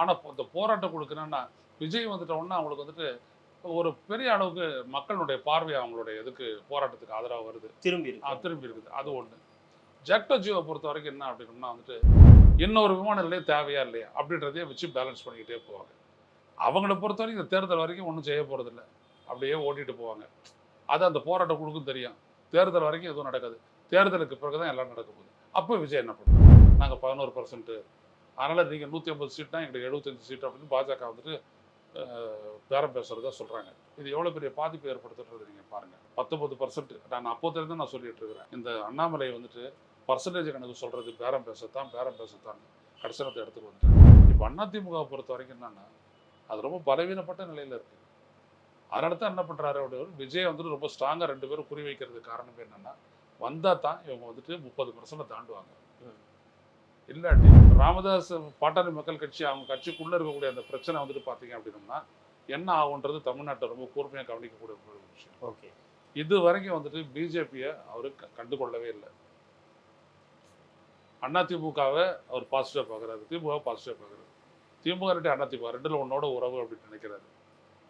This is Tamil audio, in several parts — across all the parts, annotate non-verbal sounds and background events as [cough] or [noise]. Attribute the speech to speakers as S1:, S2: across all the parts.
S1: ஆனால் இந்த போராட்ட குழுக்குன்னா விஜய் வந்துட்டோன்னா அவங்களுக்கு வந்துட்டு ஒரு பெரிய அளவுக்கு மக்களுடைய பார்வை அவங்களுடைய இதுக்கு போராட்டத்துக்கு ஆதரவாக வருது.
S2: திரும்பி
S1: திரும்பி இருக்குது. அது ஒன்று ஜெக்டோ ஜியோவை பொறுத்த வரைக்கும் என்ன அப்படின்னா வந்துட்டு இன்னொரு விமான நிலையம் தேவையா இல்லையா அப்படின்றதையே வச்சு பேலன்ஸ் பண்ணிக்கிட்டே போவாங்க. அவங்கள பொறுத்த வரைக்கும் இந்த தேர்தல் வரைக்கும் ஒன்றும் செய்ய போகிறதில்ல அப்படியே ஓட்டிட்டு போவாங்க. அது அந்த போராட்ட குழுக்கும் தெரியும். தேர்தல் வரைக்கும் எதுவும் நடக்காது. தேர்தலுக்கு பிறகு தான் எல்லாம் நடக்க போகுது. அப்போ விஜய் என்ன பண்ணுறாங்க நாங்கள் பதினோரு பர்சன்ட்டு அதனால் நீங்கள் நூற்றி ஐம்பது சீட்னா எங்களுக்கு எழுபத்தஞ்சு சீட் அப்படின்னு பாஜக வந்துட்டு பேரம் பேசுகிறதா சொல்கிறாங்க இது எவ்வளோ பெரிய பாதிப்பு ஏற்படுத்துறது நீங்கள் பாருங்கள் பத்தொம்பது பர்சன்ட் நான் அப்போதுலேருந்து நான் சொல்லிட்டு இருக்கிறேன். இந்த அண்ணாமலை வந்துட்டு பர்சன்டேஜ் கணக்கு சொல்கிறது பேரம் பேசத்தான் பேரம் பேசத்தான். கடைசனத்தை எடுத்துட்டு வந்துட்டு இப்போ அதிமுக பொறுத்த வரைக்கும் என்னன்னா அது ரொம்ப பலவீனப்பட்ட நிலையில் இருக்குது அதனால தான் என்ன பண்ணுறாரு அப்படின்னு விஜய் வந்துட்டு ரொம்ப ஸ்ட்ராங்காக ரெண்டு பேரும் குறி வைக்கிறதுக்கு காரணம் என்னென்னா வந்தால் தான் இவங்க வந்துட்டு முப்பது பர்சன்ட் தாண்டுவாங்க. இல்லாட்டி ராமதாஸ் பாட்டாளி மக்கள் கட்சி அவங்க கட்சிக்குள்ளே இருக்கக்கூடிய அந்த பிரச்சனை வந்துட்டு பார்த்தீங்க அப்படின்னம்னா என்ன ஆகுன்றது தமிழ்நாட்டை ரொம்ப கூர்மையாக கவனிக்கக்கூடிய ஒரு விஷயம்.
S2: ஓகே.
S1: இது வரைக்கும் வந்துட்டு பிஜேபியை அவர் கண்டுகொள்ளவே இல்லை. அதிமுகவை அவர் பாசிட்டிவாக பார்க்குறாரு திமுக பாசிட்டிவாக பார்க்குறாரு திமுக ரெண்டு அதிமுக ரெண்டுல ஒன்னோட உறவு அப்படின்னு நினைக்கிறாரு.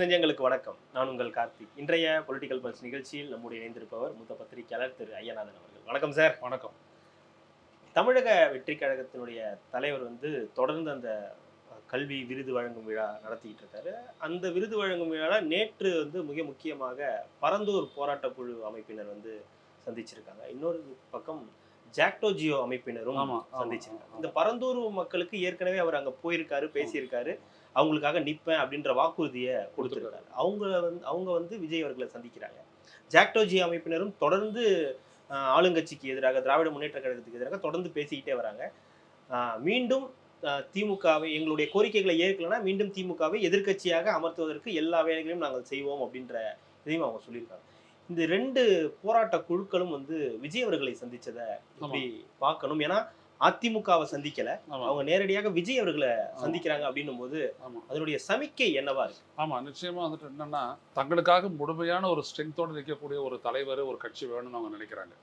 S2: நெஞ்சங்களுக்கு வணக்கம். நான் உங்கள் கார்த்திக். இன்றைய பொலிட்டிக்கல் பல்ஸ் நிகழ்ச்சியில் நம்முடைய இணைந்திருப்பவர் மூத்த பத்திரிகையாளர் திரு ஐயநாதன் அவர்கள். வணக்கம் சார்
S1: வணக்கம்.
S2: தமிழக வெற்றி கழகத்தினுடைய தலைவர் வந்து தொடர்ந்து அந்த கல்வி விருது வழங்கும் விழா நடத்திக்கிட்டு இருக்காரு. அந்த விருது வழங்கும் விழாவில் நேற்று வந்து மிக முக்கியமாக பரந்தூர் போராட்ட குழு அமைப்பினர் வந்து சந்திச்சிருக்காங்க. இன்னொரு பக்கம் ஜாக்டோ ஜியோ அமைப்பினரும் சந்திச்சிருக்காங்க. இந்த பரந்தூர் மக்களுக்கு ஏற்கனவே அவர் அங்க போயிருக்காரு பேசியிருக்காரு. அவங்களுக்காக நிப்பேன் அப்படின்ற வாக்குறுதியை கொடுத்திருக்காரு. அவங்க வந்து அவங்க வந்து விஜய் அவர்களை சந்திக்கிறாங்க. ஜாக்டோ ஜியோ அமைப்பினரும் தொடர்ந்து ஆளுங்கட்சிக்கு எதிராக திராவிட முன்னேற்ற கழகத்துக்கு எதிராக தொடர்ந்து பேசிக்கிட்டே வராங்க. ஆஹ், மீண்டும் திமுகவை எங்களுடைய கோரிக்கைகளை ஏற்கலைன்னா மீண்டும் திமுகவை எதிர்க்கட்சியாக அமர்த்துவதற்கு எல்லா வேலைகளையும் நாங்கள் செய்வோம் அப்படின்ற இதையும் அவங்க சொல்லியிருக்காங்க. இந்த ரெண்டு போராட்ட குழுக்களும் வந்து விஜய் அவர்களை சந்திச்சதை எப்படி பார்க்கணும். ஏன்னா அதிமுகவை சந்திக்கல. அவங்க நேரடியாக விஜய் அவர்களை சந்திக்கிறாங்க அப்படின்னும் போது அதனுடைய சமிக்கை என்னவா இருக்கு?
S1: ஆமா நிச்சயமா வந்துட்டு என்னன்னா தங்களுக்காக முழுமையான ஒரு ஸ்ட்ரென்த்தோடு நிற்கக்கூடிய ஒரு தலைவர் ஒரு கட்சி வேணும்னு அவங்க நினைக்கிறாங்க.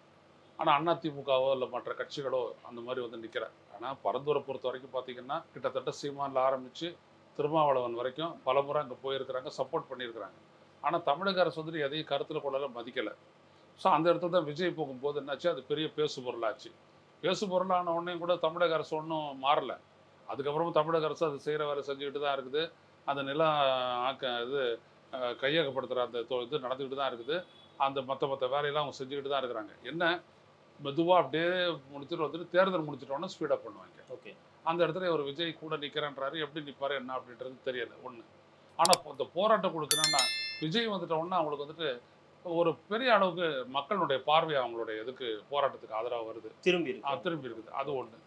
S1: ஆனா அதிமுகவோ இல்லை மற்ற கட்சிகளோ அந்த மாதிரி வந்து நிற்கிற ஆனா பரந்தூரை பொறுத்த வரைக்கும் பார்த்தீங்கன்னா கிட்டத்தட்ட சீமான்ல ஆரம்பிச்சு திருமாவளவன் வரைக்கும் பலமுறை அங்கே போயிருக்கிறாங்க சப்போர்ட் பண்ணியிருக்கிறாங்க. ஆனா தமிழக அரசு வந்துட்டு எதையும் கருத்தில் கொள்ளல மதிக்கல. ஸோ அந்த இடத்துல தான் விஜய் போகும்போது என்னாச்சு? அது பெரிய பேசு பொருளாச்சு பேசு பொருளான உடனே கூட தமிழக அரசு ஒன்றும் மாறல. அதுக்கப்புறமும் தமிழக அரசு அது செய்கிற வேலை செஞ்சுக்கிட்டு தான் இருக்குது. அந்த நிலம் ஆக்க இது கையகப்படுத்துகிற அந்த தொ- இது நடந்துக்கிட்டு தான் இருக்குது. அந்த மற்ற மற்ற வேலையெல்லாம் அவங்க செஞ்சுக்கிட்டு தான் இருக்கிறாங்க. என்ன? மெதுவாக அப்படியே முடிச்சுட்டு வந்துட்டு தேர்தல் முடிச்சிட்டோன்னே ஸ்பீடப் பண்ணுவாங்க.
S2: ஓகே.
S1: அந்த இடத்துல ஒரு விஜய் கூட நிற்கிறேன்றாரு எப்படி நிற்பாரு என்ன அப்படின்றது தெரியல ஒன்று ஆனால் இந்த போராட்டம் கொடுக்குறேன்னா விஜய் வந்துட்டோன்னா அவங்களுக்கு வந்துட்டு ஒரு பெரிய அளவுக்கு மக்களுடைய பார்வை அவங்களுடைய இதுக்கு போராட்டத்துக்கு ஆதரவாக வருது?
S2: திரும்பி
S1: திரும்பி இருக்குது. அது ஒன்று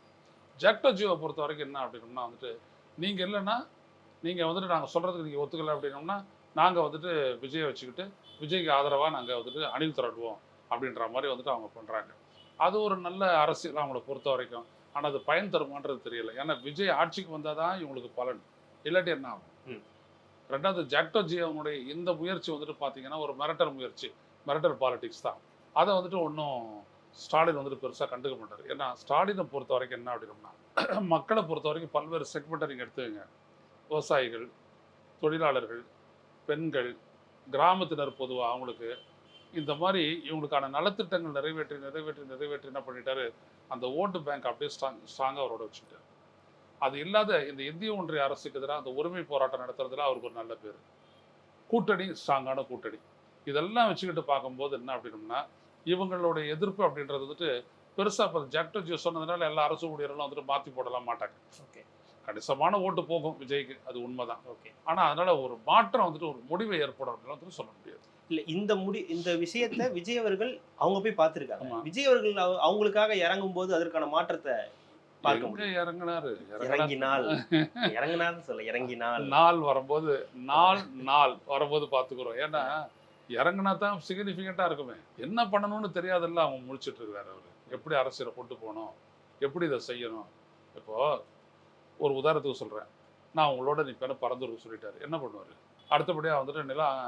S1: ஜெக்டோ ஜியோவை பொறுத்த வரைக்கும் என்ன அப்படின்னோம்னா வந்துட்டு நீங்கள் இல்லைன்னா நீங்கள் வந்துட்டு நாங்கள் சொல்கிறதுக்கு நீங்கள் ஒத்துக்கலை அப்படின்னோம்னா நாங்கள் வந்துட்டு விஜயை வச்சுக்கிட்டு விஜய்க்கு ஆதரவாக நாங்கள் வந்துட்டு அணில் திரட்டுவோம் அப்படின்ற மாதிரி வந்துட்டு அவங்க பண்ணுறாங்க அது ஒரு நல்ல அரசியல் அவங்கள பொறுத்த வரைக்கும். ஆனால் அது பயன் தருமான்றது தெரியல. ஏன்னா விஜய் ஆட்சிக்கு வந்தால் தான் இவங்களுக்கு பலன். இல்லாட்டி என்ன ஆகும். ரெண்டாவது ஜாக்டோஜியோனுடைய இந்த முயற்சி வந்துட்டு பார்த்தீங்கன்னா ஒரு மிரட்டல் முயற்சி மிரட்டல் பாலிடிக்ஸ் தான். அதை வந்துட்டு ஒன்றும் ஸ்டாலின் வந்துட்டு பெருசாக கண்டுக்க மாட்டார். ஏன்னா ஸ்டாலினை பொறுத்த வரைக்கும் என்ன அப்படின்னா [clears throat] மக்களை பொறுத்த வரைக்கும் பல்வேறு செக்மெண்ட்டை நீங்கள் எடுத்துக்கங்க. விவசாயிகள் தொழிலாளர்கள் பெண்கள் கிராமத்தினர் பொதுவாக அவங்களுக்கு இந்த மாதிரி இவங்களுக்கான நலத்திட்டங்கள் நிறைவேற்றி நிறைவேற்றி நிறைவேற்றி என்ன பண்ணிட்டாரு? அந்த ஓட்டு பேங்க் அப்படியே ஸ்ட்ராங் ஸ்ட்ராங்காக அவரோட வச்சுட்டார் அது இல்லாத இந்த இந்திய ஒன்றிய அரசுக்கு எதிராக அந்த உரிமை போராட்டம் நடத்துறதுல அவருக்கு ஒரு நல்ல பேர். கூட்டணி ஸ்ட்ராங்கான கூட்டணி. இதெல்லாம் வச்சுக்கிட்டு பார்க்கும்போது என்ன அப்படின்னம்னா இவங்களுடைய எதிர்ப்பு அப்படின்றது வந்துட்டு பெருசாக இப்போ ஜாக்டோ ஜியோ சொன்னதுனால எல்லா அரசு ஊழியர்களும் வந்துட்டு மாற்றி போடலாம் மாட்டாங்க.
S2: ஓகே.
S1: கணிசமான ஓட்டு போகும் விஜய்க்கு அது உண்மைதான்.
S2: ஓகே.
S1: ஆனால் அதனால ஒரு மாற்றம் வந்துட்டு ஒரு முடிவை ஏற்படும் அப்படின்னு வந்துட்டு சொல்ல முடியாது.
S2: இல்ல இந்த முடி இந்த விஷயத்த விஜய் அவர்கள் அவங்க போய் பார்த்திருக்காங்க. விஜய் அவர்கள் அவ- அவங்களுக்காக இறங்கும் போது அதற்கான மாற்றத்தை பார்க்க
S1: இறங்குனாரு?
S2: இறங்கினால். [laughs] இறங்கினான்னு சொல்ல இறங்கினால்.
S1: நாள் வரும்போது நாள் நாள் வரும்போது பார்த்துக்குறோம். ஏன்னா இறங்குனா தான் சிக்னிஃபிகண்ட்டாக இருக்குமே. என்ன பண்ணணும்னு தெரியாதல்ல அவங்க முழிச்சிட்டு இருக்கிறாரு அவர். எப்படி அரசியலை கொண்டு போகணும்? எப்படி இதை செய்யணும்? இப்போ ஒரு உதாரணத்துக்கு சொல்கிறேன் நான் உங்களோட நிற்பேன்னு பறந்துருக்கு சொல்லிட்டாரு. என்ன பண்ணுவார்? அடுத்தபடியாக வந்துட்டு நிலம்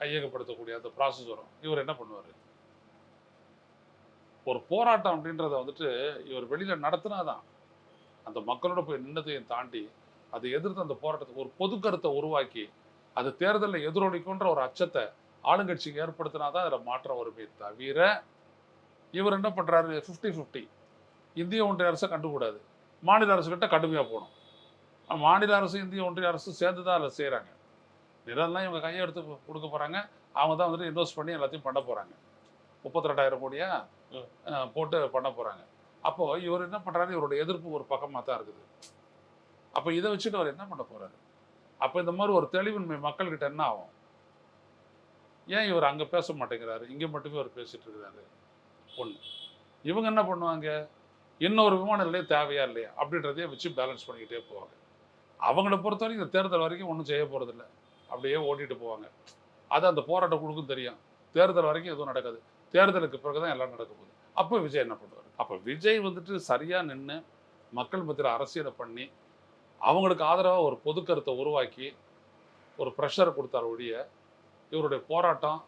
S1: கையகப்படுத்தக்கூடிய அந்த ப்ராசஸ் வரும். இவர் என்ன பண்ணுவார்? ஒரு போராட்டம் அப்படின்றத வந்துட்டு இவர் வெளியில் நடத்தினாதான். அந்த மக்களோட போய் நின்னதையும் தாண்டி அதை எதிர்த்து அந்த போராட்டத்துக்கு ஒரு பொது கருத்தை உருவாக்கி அது தேர்தலில் எதிரொலிக்குன்ற ஒரு அச்சத்தை ஆளுங்கட்சிக்கு ஏற்படுத்தினாதான் அதில் மாற்றம் வருமே தவிர இவர் என்ன பண்ணுறாரு ஃபிஃப்டி ஃபிஃப்டி இந்திய ஒன்றிய அரசை கண்டுக்கூடாது. மாநில அரசுக்கிட்ட கடுமையாக போகணும். மாநில அரசு இந்திய ஒன்றிய அரசு சேர்ந்து தான் அதில் செய்கிறாங்க நிலம்லாம் இவங்க கையெடுத்து கொடுக்க போகிறாங்க அவங்க தான் வந்துட்டு இன்வெஸ்ட் பண்ணி எல்லாத்தையும் பண்ண போகிறாங்க முப்பத்தி ரெண்டாயிரம் கோடியா போட்டு பண்ண போகிறாங்க அப்போது இவர் என்ன பண்ணுறாரு இவருடைய எதிர்ப்பு ஒரு பக்கமாக தான் இருக்குது. அப்போ இதை வச்சுட்டு அவர் என்ன பண்ண போறாரு? அப்போ இந்த மாதிரி ஒரு தெளிவின்மை மக்கள்கிட்ட என்ன ஆகும்? ஏன் இவர் அங்கே பேச மாட்டேங்கிறாரு? இங்கே மட்டுமே அவர் பேசிட்டு இருக்கிறாரு. ஒன்று இவங்க என்ன பண்ணுவாங்க? இன்னொரு விமான நிலையம் தேவையா இல்லையா? அப்படின்றதையே வச்சு பேலன்ஸ் பண்ணிக்கிட்டே போவாங்க. அவங்கள பொறுத்த வரைக்கும் இந்த தேர்தல் வரைக்கும் ஒன்றும் செய்ய போகிறதில்ல அப்படியே ஓட்டிட்டு போவாங்க. அது அந்த போராட்ட குழுக்கும் தெரியும். தேர்தல் வரைக்கும் எதுவும் நடக்காது. தேர்தலுக்கு பிறகு தான் எல்லாம் நடக்க போகுது. அப்போ விஜய் என்ன பண்ணுவார்? அப்போ விஜய் வந்துட்டு சரியாக நின்று மக்கள் மத்தியில் அரசியலை பண்ணி அவங்களுக்கு ஆதரவாக ஒரு பொது கருத்தை உருவாக்கி ஒரு ப்ரெஷரை கொடுத்தார் ஒழிய இவருடைய போராட்டம்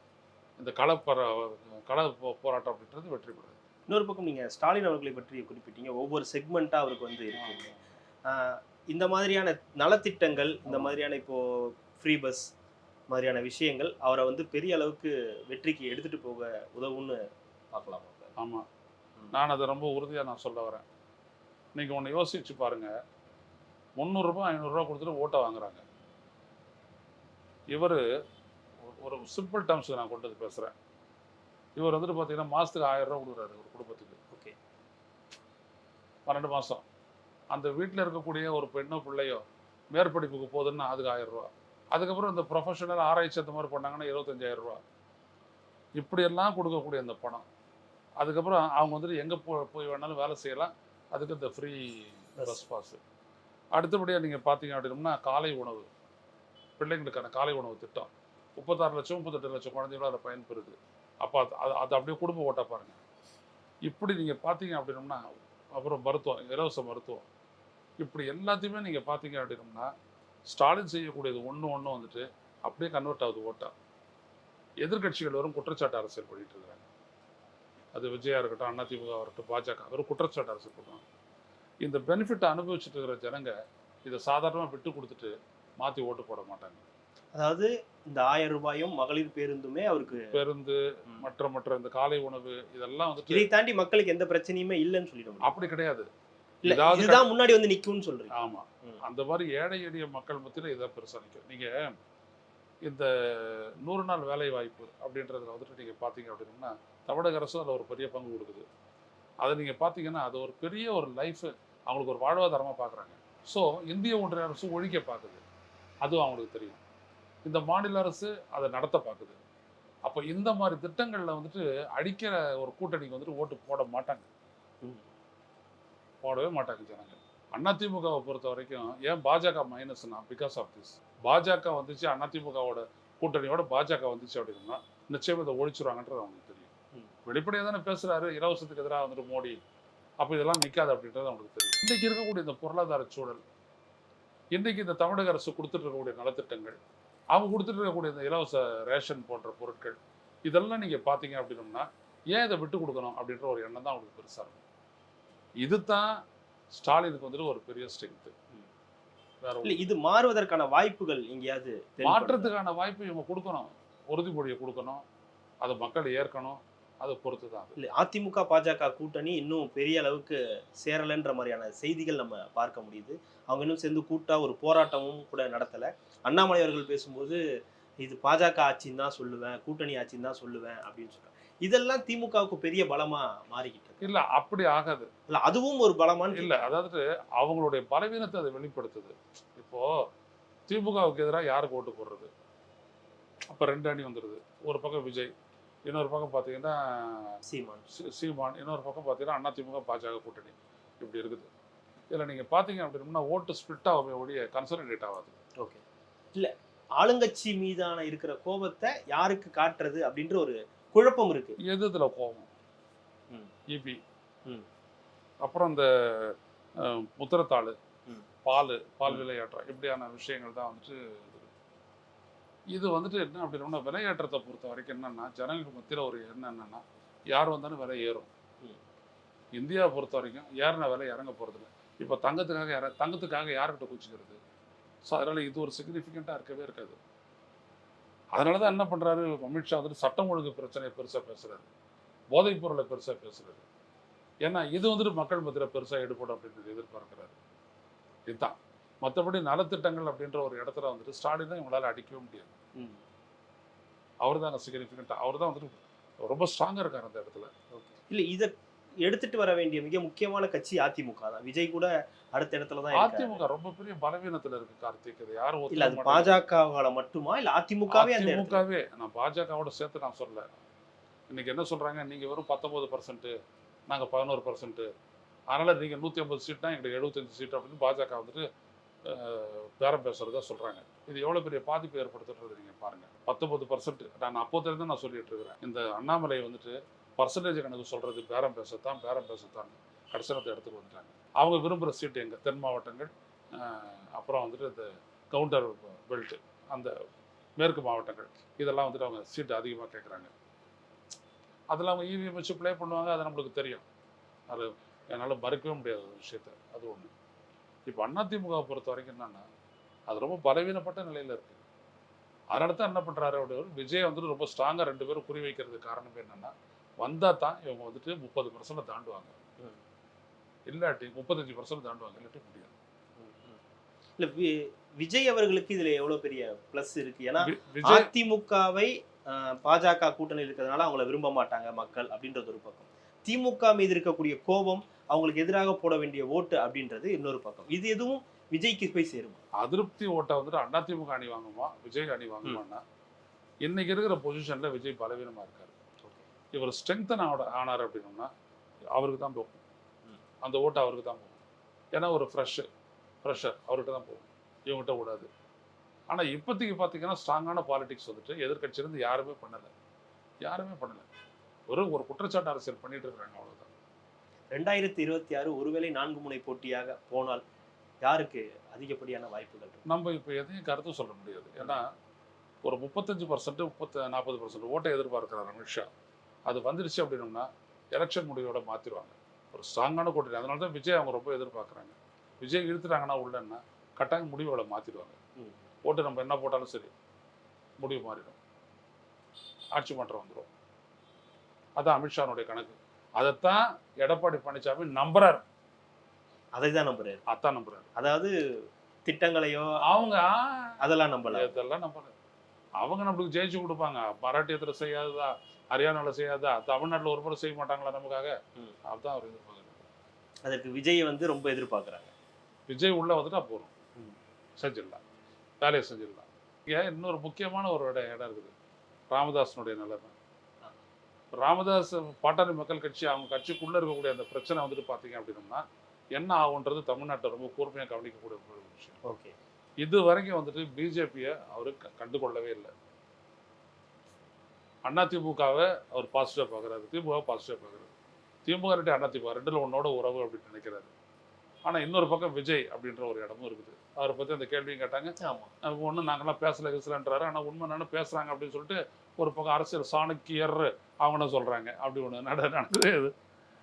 S1: இந்த கள கள போராட்டம் அப்படின்றது வெற்றி பெறாது.
S2: இன்னொரு பக்கம் நீங்க ஸ்டாலின் அவர்களை பற்றி குறிப்பிட்டீங்க. ஒவ்வொரு செக்மெண்ட்டா அவருக்கு வந்து இருக்கு. ஆஹ் இந்த மாதிரியான நலத்திட்டங்கள் இந்த. மாதிரியான இப்போ ஃப்ரீ பஸ் மாதிரியான விஷயங்கள் அவரை வந்து பெரிய அளவுக்கு வெற்றிக்கு எடுத்துட்டு போக உதவும்னு பார்க்கலாம்.
S1: ஆமாம் நான் அதை ரொம்ப உறுதியாக நான் சொல்ல வரேன். நீங்கள் ஒன்று யோசிச்சு பாருங்க. முந்நூறுரூபா ஐநூறுரூவா கொடுத்துட்டு ஓட்டை வாங்குறாங்க. இவர் ஒரு சிம்பிள் டேர்ம்ஸுக்கு நான் கொண்டு வந்து பேசுகிறேன் இவர் வந்துட்டு பார்த்தீங்கன்னா மாதத்துக்கு ஆயிரம் ரூபா கொடுக்குறாரு ஒரு குடும்பத்துக்கு.
S2: ஓகே.
S1: பன்னெண்டு மாதம் அந்த வீட்டில் இருக்கக்கூடிய ஒரு பெண்ணோ பிள்ளையோ மேற்படிப்புக்கு போகுதுன்னா அதுக்கு ஆயிரம் ரூபா. அதுக்கப்புறம் இந்த ப்ரொஃபஷனல் ஆராய்ச்சி அந்த மாதிரி பண்ணாங்கன்னா இருபத்தஞ்சாயிரம் ரூபா. இப்படியெல்லாம் கொடுக்கக்கூடிய அந்த பணம். அதுக்கப்புறம் அவங்க வந்துட்டு எங்கே போ போய் வேணாலும் வேலை செய்யலாம். அதுக்கு இந்த ஃப்ரீ பஸ் பாஸ் அடுத்தபடியாக நீங்கள் பார்த்தீங்க அப்படின்னா காலை உணவு. பிள்ளைங்களுக்கான காலை உணவு திட்டம். முப்பத்தாறு லட்சம் முப்பத்தெட்டு லட்சம் குழந்தைகளும் அதை பயன்பெறுது. அப்போ அது அது அது அப்படியே குடும்ப ஓட்ட பாருங்க. இப்படி நீங்கள் பார்த்தீங்க அப்படின்னம்னா அப்புறம் மருத்துவம் இலவச மருத்துவம். இப்படி எல்லாத்தையுமே நீங்கள் பார்த்தீங்க அப்படின்னம்னா ஸ்டாலின் செய்யக்கூடியது ஒன்று ஒன்று வந்துட்டு அப்படியே கன்வெர்ட் ஆகுது ஓட்டா எதிர்க்கட்சிகள் வரும் குற்றச்சாட்டு அரசியல் பண்ணிட்டு இருக்காங்க. அது விஜயா இருக்கட்டும் அதிமுக இருக்கட்டும் பாஜக வெறும் குற்றச்சாட்டு அரசியல் பண்ணுவாங்க. இந்த பெனிஃபிட்டை அனுபவிச்சுட்டு இருக்கிற ஜனங்க இதை சாதாரணமாக விட்டு கொடுத்துட்டு மாற்றி ஓட்டு போட மாட்டாங்க.
S2: அதாவது இந்த ஆயிரம் ரூபாயும் மகளிர் பேருந்துமே அவருக்கு
S1: பேருந்து மற்ற மற்ற இந்த காலை உணவு இதெல்லாம் வந்துட்டு
S2: இதை தாண்டி மக்களுக்கு எந்த பிரச்சனையுமே இல்லைன்னு சொல்லிட முடியும்.
S1: அப்படி கிடையாது.
S2: இல்ல இதுதான் முன்னாடி வந்து நிக்கும்னு சொல்றீங்க.
S1: ஆமா. அந்த மாதிரி ஏழை எளிய மக்கள் மத்தியில் இதை பெருசாக நிற்கும் நீங்க இந்த நூறு நாள் வேலை வாய்ப்பு அப்படின்றதுல வந்துட்டு நீங்க பார்த்தீங்க அப்படின்னா தமிழக அரசும் அதில் ஒரு பெரிய பங்கு கொடுக்குது. அதை நீங்க பார்த்தீங்கன்னா அது ஒரு பெரிய ஒரு லைஃப் அவங்களுக்கு ஒரு வாழ்வாதாரமா பார்க்குறாங்க. ஸோ இந்திய ஒன்றிய அரசு ஒழிக்க பார்க்குது. அதுவும் அவங்களுக்கு தெரியும். இந்த மாநில அரசு அதை நடத்த பார்க்குது. அப்போ இந்த மாதிரி திட்டங்களில் வந்துட்டு அடிக்கிற ஒரு கூட்டணிக்கு வந்துட்டு ஓட்டு போட மாட்டாங்க. போடவே மாட்டாங்க ஜனங்க அதிமுகவை பொறுத்த வரைக்கும் ஏன் பாஜக மைனஸ்னா பிகாஸ் ஆஃப் திஸ் பாஜக வந்துச்சு அதிமுகவோட கூட்டணியோட பாஜக வந்துச்சு அப்படின்னா நிச்சயம் இதை ஒழிச்சிருவாங்கன்றது அவங்களுக்கு தெரியும். வெளிப்படையாக தானே பேசுறாரு இலவசத்துக்கு எதிராக வந்துட்டு மோடி. அப்போ இதெல்லாம் நிற்காது அப்படின்றது அவங்களுக்கு தெரியும். இன்னைக்கு இருக்கக்கூடிய இந்த பொருளாதார சூழல் இன்னைக்கு இந்த தமிழக அரசு கொடுத்துட்டு இருக்கக்கூடிய நலத்திட்டங்கள் அவங்க கொடுத்துட்டு இருக்கக்கூடிய இந்த இலவச ரேஷன் போன்ற பொருட்கள் இதெல்லாம் நீங்கள் பார்த்தீங்க அப்படின்னம்னா ஏன் இதை விட்டு கொடுக்கணும் அப்படின்ற ஒரு எண்ணம் தான் அவங்களுக்கு பெருசாக இருக்கும். இதுதான் ஸ்டாலினுக்கு வந்துட்டு ஒரு பெரிய ஸ்ட்ரென்த்து
S2: இல்ல இது மாறுவதற்கான வாய்ப்புகள் எங்கேயாவது?
S1: மாற்றத்துக்கான வாய்ப்பு இவங்க கொடுக்கணும். உறுதிமொழியை கொடுக்கணும். அதை மக்கள் ஏற்கணும். அதை பொறுத்து தான்
S2: இல்ல அதிமுக பாஜக கூட்டணி இன்னும் பெரிய அளவுக்கு சேரலைன்ற மாதிரியான செய்திகள் நம்ம பார்க்க முடியுது. அவங்க இன்னும் சேர்ந்து கூட்டா ஒரு போராட்டமும் கூட நடத்தல. அண்ணாமலை அவர்கள் பேசும்போது இது பாஜக ஆட்சின்னு தான் சொல்லுவேன் கூட்டணி ஆட்சின்னு தான் சொல்லுவேன் அப்படின்னு சொல்றாங்க. இதெல்லாம் திமுகவுக்கு பெரிய பலமா மாறிக்கிட்டு
S1: இல்லை அப்படி ஆகாது.
S2: இல்ல அதுவும் ஒரு பலமான்னு
S1: இல்லை அதாவது அவங்களுடைய பலவீனத்தை அதை வெளிப்படுத்துது. இப்போ திமுகவுக்கு எதிராக யாருக்கு ஓட்டு போடுறது? அப்போ ரெண்டு அணி வந்துடுது ஒரு பக்கம் விஜய் இன்னொரு பக்கம் பார்த்தீங்கன்னா
S2: சீமான்.
S1: சீமான் இன்னொரு பக்கம் பார்த்தீங்கன்னா அதிமுக பாஜக கூட்டணி. இப்படி இருக்குது. இதில் நீங்கள் பார்த்தீங்க அப்படின்னா ஓட்டு ஸ்பிளிட் ஆகவே ஒழிய கன்சல்டேட் ஆகாது.
S2: ஓகே. இல்ல ஆளுங்கட்சி மீதான இருக்கிற கோபத்தை யாருக்கு காட்டுறது அப்படின்ற ஒரு குழப்பம் இருக்கு
S1: எது இதில் கோபம். இபி. அப்புறம் இந்த முத்திரத்தாள். பால் பால்
S2: ம்.
S1: விலையேற்றம் இப்படியான விஷயங்கள் தான் வந்துட்டு இது. வந்துட்டு என்ன அப்படின்னா விலையேற்றத்தை பொறுத்த வரைக்கும் என்னன்னா ஜனங்களுக்கு மத்தியில் ஒரு எண்ணம் என்னன்னா யார் வந்தாலும் விலை ஏறும். இந்தியாவை பொறுத்த வரைக்கும் ஏறின விலை இறங்க போகிறதில்ல இப்போ தங்கத்துக்காக இற தங்கத்துக்காக யார்கிட்ட குச்சிக்கிறது ஸோ அதனால் இது ஒரு சிக்னிஃபிகண்ட்டாக இருக்கவே இருக்காது அதனால தான் என்ன பண்ணுறாரு அமித்ஷா வந்துட்டு சட்டம் ஒழுங்கு பிரச்சனையை பெருசாக பேசுகிறாரு போதைப் பொருளை பெருசாக பேசுகிறாரு ஏன்னா இது வந்துட்டு மக்கள் மத்தியில் பெருசாக ஈடுபடும் அப்படின்னு எதிர்பார்க்குறாரு. இதுதான். மற்றபடி நலத்திட்டங்கள் அப்படின்ற ஒரு இடத்துல வந்துட்டு ஸ்டாலின் தான் இவங்களால அடிக்கவே முடியாது.
S2: ம்.
S1: அவர் தான் சிக்னிஃபிகண்ட்டாக அவர் தான் வந்துட்டு ரொம்ப ஸ்ட்ராங்காக இருக்கார் அந்த இடத்துல.
S2: இல்ல இத எடுத்துட்டு வர வேண்டிய மிக முக்கியமான கட்சி அதிமுக தான். விஜய் கூட அடுத்த இடத்துல தான்.
S1: அதிமுக ரொம்ப பெரிய பலவீனத்தில் இருக்கு கார்த்திக். இது யாரும்
S2: இல்ல அது. பாஜகவால மட்டுமா? இல்ல அதிமுகவே
S1: அதிமுகவே நான் பாஜகவோட சேர்த்து நான் சொல்லல. இன்னைக்கு என்ன சொல்றாங்க? நீங்க வெறும் பத்தொன்பது பர்சன்ட் நாங்க பதினோரு பர்சன்ட் அதனால நீங்க நூத்தி ஐம்பது சீட்னா எங்களுக்கு எழுபத்தஞ்சு சீட் அப்படின்னு பாஜக வந்துட்டு பேரம் பேசுறதா சொல்றாங்க. இது எவ்வளவு பெரிய பாதிப்பு ஏற்படுத்துறது நீங்க பாருங்க. பத்தொன்பது பர்சன்ட் நான் அப்போத்திலிருந்து நான் சொல்லிட்டு இருக்கிறேன். இந்த அண்ணாமலை வந்துட்டு பர்சன்டேஜ் கணக்கு சொல்றது பேரம் பேசத்தான் பேரம் பேசத்தான். கடைசி நேரத்தை இடத்துக்கு வந்துட்டாங்க. அவங்க விரும்புகிற சீட்டு எங்க? தென் மாவட்டங்கள் அஹ், அப்புறம் வந்துட்டு இந்த கவுண்டர் பெல்ட் அந்த மேற்கு மாவட்டங்கள். இதெல்லாம் வந்துட்டு அவங்க சீட்டு அதிகமாக கேட்குறாங்க அதில் அவங்க இவிஎம் வச்சு ப்ளே பண்ணுவாங்க அது நம்மளுக்கு தெரியும். அது என்னால் மறுக்கவே முடியாத ஒரு விஷயத்த. அது ஒன்று இப்போ அதிமுகவை பொறுத்த வரைக்கும் என்னன்னா அது ரொம்ப பலவீனப்பட்ட நிலையில் இருக்குது அதனால தான் என்ன பண்ணுறாரு அப்படின்னு விஜய் வந்துட்டு ரொம்ப ஸ்ட்ராங்காக ரெண்டு பேரும் குறி வைக்கிறதுக்கு காரணம் என்னன்னா வந்தால் தான் இவங்க வந்துட்டு முப்பது பர்சன்ட் தாண்டுவாங்க. இல்லாட்டி முப்பத்தஞ்சு பர்சன்ட் தாண்டுவாங்க இல்லாட்டி முடியாது.
S2: இல்ல விஜய் அவர்களுக்கு இதுல எவ்வளவு பெரிய பிளஸ் இருக்கு? ஏன்னா அதிமுகவை பாஜக கூட்டணி இருக்கிறதுனால அவங்கள விரும்ப மாட்டாங்க மக்கள் அப்படின்றது ஒரு பக்கம். திமுக மீது இருக்கக்கூடிய கோபம் அவங்களுக்கு எதிராக போட வேண்டிய ஓட்டு அப்படின்றது இன்னொரு பக்கம். இது எதுவும் விஜய்க்கு போய் சேருமா?
S1: அதிருப்தி ஓட்டை வந்துட்டு அதிமுக அணி வாங்குமா விஜய் அணி வாங்குமான்னா இன்னைக்கு இருக்கிற பொசிஷன்ல விஜய் பலவீனமா இருக்காரு. இவர் ஸ்ட்ரெங்தன் ஆனார் அப்படின்னோம்னா அவருக்கு தான் போகும்.
S2: ம்.
S1: அந்த ஓட்டு அவருக்கு தான் போகும். ஏன்னா ஒரு ஃப்ரெஷ் ஃப்ரெஷர் அவர்கிட்ட தான் போகும். இவங்ககிட்ட கூடாது ஆனா இப்போதைக்கு பார்த்தீங்கன்னா ஸ்ட்ராங்கான பாலிடிக்ஸ் வந்துட்டு எதிர்க்கட்சியிலிருந்து யாருமே பண்ணலை. யாருமே பண்ணலை. ஒரு ஒரு குற்றச்சாட்டு அரசியல் பண்ணிட்டு இருக்காங்க அவ்வளவுதான்.
S2: ரெண்டாயிரத்தி இருபத்தி ஆறு ஒருவேளை நான்கு முனை போட்டியாக போனால் யாருக்கு அதிகப்படியான வாய்ப்புகள்
S1: நம்ம இப்போ எதையும் கருத்து சொல்ல முடியாது. ஏன்னா ஒரு முப்பத்தஞ்சு பர்சன்ட் முப்பத்து நாற்பது பர்சன்ட் ஓட்டை எதிர்பார்க்கிறார் அமித்ஷா. அது வந்துருச்சு அப்படின்னோம்னா எலெக்ஷன் முடிவோட மாற்றிடுவாங்க ஒரு ஸ்ட்ராங்கான கூட்டணி. அதனால தான் விஜய் அவங்க ரொம்ப எதிர்பார்க்குறாங்க. விஜய் இழுத்துட்டாங்கன்னா உள்ளன்னா கட்டாயம் முடிவுகளை மாற்றிடுவாங்க
S2: ம்.
S1: ஓட்டு நம்ம என்ன போட்டாலும் சரி முடிவு மாறிடும். ஆட்சி மாற்றம் வந்துடும் அதான் அமித்ஷானுடைய கணக்கு. அதைத்தான் எடப்பாடி பழனிசாமி நம்புறாரு.
S2: அதை தான் நம்புறாரு.
S1: அதான் நம்புறாரு.
S2: அதாவது திட்டங்களையோ
S1: அவங்க
S2: அதெல்லாம் நம்பல.
S1: இதெல்லாம் நம்ம அவங்க நம்மளுக்கு ஜெயிச்சு கொடுப்பாங்க. மராட்டியத்தில் செய்யாததா? ஹரியானாவில் செய்யாததா? தமிழ்நாட்டில் ஒரு முறை செய்ய மாட்டாங்களா நமக்காக. அதுதான் அவர் எதிர்பார்க்குறாரு
S2: அதற்கு விஜயை வந்து ரொம்ப எதிர்பார்க்கறாங்க.
S1: விஜய் உள்ள வந்துட்டா போதும்
S2: ம்.
S1: செஞ்சிடலாம் வேலையை செஞ்சிடலாம் இங்கே இன்னொரு முக்கியமான ஒரு இடம் இடம் இருக்குது. ராமதாஸனுடைய நிலைமை. ராமதாஸ் பாட்டாளி மக்கள் கட்சி அவங்க கட்சிக்குள்ளே இருக்கக்கூடிய அந்த பிரச்சனை வந்துட்டு பார்த்தீங்க அப்படின்னம்னா என்ன ஆகுன்றது தமிழ்நாட்டை ரொம்ப கூர்மையாக கவனிக்கக்கூடிய ஒரு விஷயம்.
S2: ஓகே.
S1: இது வரைக்கும் வந்துட்டு பிஜேபியை அவர் க- கண்டுகொள்ளவே இல்லை. அதிமுகவை அவர் பாசிட்டிவாக பார்க்குறாரு. திமுக பாசிட்டிவாக பார்க்குறாரு. திமுக ரெண்டு அதிமுக ரெண்டுல ஒன்னோட உறவு அப்படின்னு நினைக்கிறாரு. ஆனால் இன்னொரு பக்கம் விஜய் அப்படின்ற ஒரு இடமும் இருக்குது. அவரை பற்றி அந்த கேள்வியும் கேட்டாங்க.
S2: ஆமா.
S1: ஒன்றும் நாங்களாம் பேசல பேசலன்றாரு. ஆனால் உண்மை என்னன்னு பேசுகிறாங்க அப்படின்னு சொல்லிட்டு ஒரு பக்கம் அரசியல் சாணக்கியர் அவங்க என்ன சொல்கிறாங்க அப்படி ஒன்று நட நடக்குது இது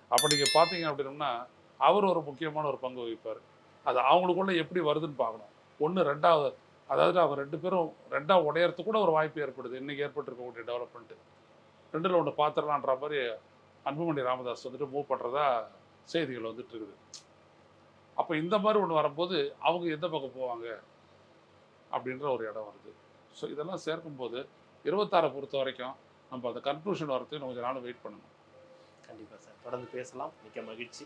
S1: அப்போ நீங்கள் பார்த்தீங்க அப்படின்னம்னா அவர் ஒரு முக்கியமான ஒரு பங்கு வகிப்பார். அது அவங்களுக்குள்ள எப்படி வருதுன்னு பார்க்கணும். ஒன்று ரெண்டாவது அதாவது அவங்க ரெண்டு பேரும் ரெண்டாக உடையறதுக்கு கூட ஒரு வாய்ப்பு ஏற்படுது. இன்றைக்கி ஏற்பட்டிருக்கக்கூடிய டெவலப்மெண்ட்டு ரெண்டில் ஒன்று பார்த்துடலான்ற மாதிரி அன்புமணி ராமதாஸ் வந்துட்டு மூவ் பண்ணுறதா செய்திகள் வந்துட்டு இருக்குது. அப்போ இந்த மாதிரி ஒன்று வரும்போது அவங்க எந்த பக்கம் போவாங்க? அப்படின்ற ஒரு இடம் வருது. ஸோ இதெல்லாம் சேர்க்கும்போது இருபத்தாறை பொறுத்த வரைக்கும் நம்ம அந்த கன்க்ளூஷன் வரத்துக்கு கொஞ்சம் நாள் வெயிட் பண்ணணும்.
S2: கண்டிப்பாக சார். தொடர்ந்து பேசலாம். மிக்க மகிழ்ச்சி.